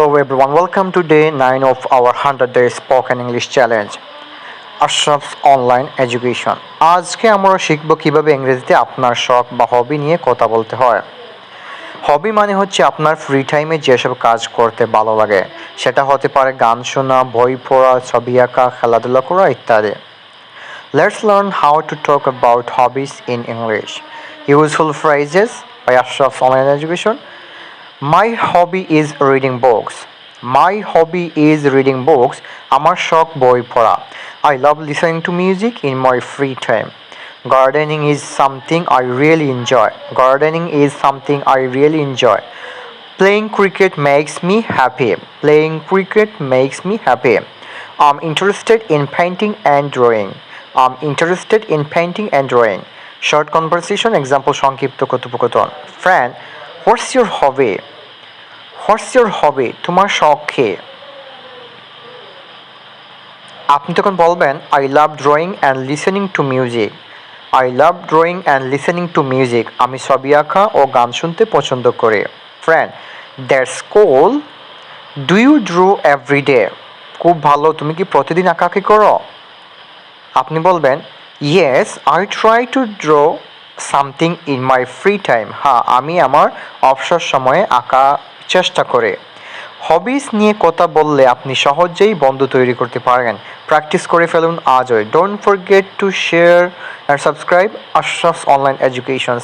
Hello everyone, welcome to day 9 of our 100 day spoken English challenge. Ashraf's online education আজকে আমরা শিখব কীভাবে ইংরেজিতে আপনার শখ বা হবি নিয়ে কথা বলতে হয়। হবি মানে হচ্ছে আপনার ফ্রি টাইমে যেসব কাজ করতে ভালো লাগে। সেটা হতে পারে গান শোনা বই পড়া ছবি আঁকা খেলাধুলা করা ইত্যাদি। Let's learn how to talk about hobbies in English useful phrases by Ashraf online education my hobby is reading books my hobby is reading books আমার শখ বই পড়া I love listening to music in my free time gardening is something I really enjoy gardening is something I really enjoy Playing cricket makes me happy. Playing cricket makes me happy. I'm interested in painting and drawing. I'm interested in painting and drawing. Short conversation example সংক্ষিপ্ত কথোপকথন Friend, what's your hobby? What's your hobby? তোমার শখ। আপনি তখন বলবেন I love drawing and listening to music I love drawing and listening to music আমি ছবি আঁকা ও গান শুনতে পছন্দ করি। Friend that's cool do you draw every খুব ভালো। তুমি কি প্রতিদিন আঁকাআঁকি করো? আপনি বলবেন yes I try to draw something in my free time হ্যাঁ আমি আমার অবসর সময়ে আঁকা চেষ্টা করে। হবিস নিয়ে কথা বললে আপনি সহজেই বন্ধু তৈরি করতে পারেন। প্র্যাকটিস করে ফেলুন আজই। Don't forget to share and subscribe Ashraf's online education